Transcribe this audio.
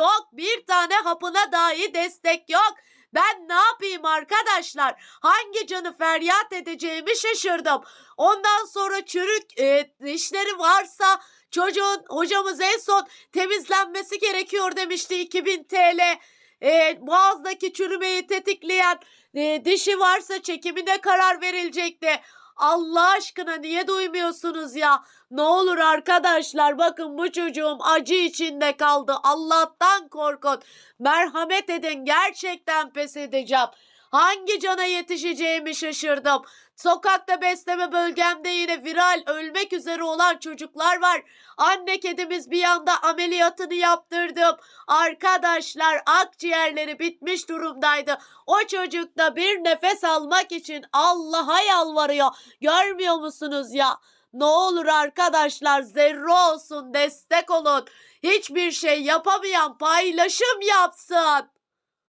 yok. Bir tane hapına dahi destek yok. Ben ne yapayım arkadaşlar? Hangi canı feryat edeceğimi şaşırdım. Ondan sonra çürük e, dişleri varsa çocuğun hocamız en son temizlenmesi gerekiyor demişti 2000 TL. E, boğazdaki çürümeyi tetikleyen e, dişi varsa çekimine karar verilecekti. Allah aşkına niye duymuyorsunuz ya? Ne olur arkadaşlar bakın bu çocuğum acı içinde kaldı. Allah'tan korkun. Merhamet edin gerçekten pes edeceğim. Hangi cana yetişeceğimi şaşırdım. Sokakta besleme bölgemde yine viral ölmek üzere olan çocuklar var. Anne kedimiz bir yanda ameliyatını yaptırdım. Arkadaşlar akciğerleri bitmiş durumdaydı. O çocuk da bir nefes almak için Allah'a yalvarıyor. Görmüyor musunuz ya? Ne olur arkadaşlar zerre olsun destek olun. Hiçbir şey yapamayan paylaşım yapsın.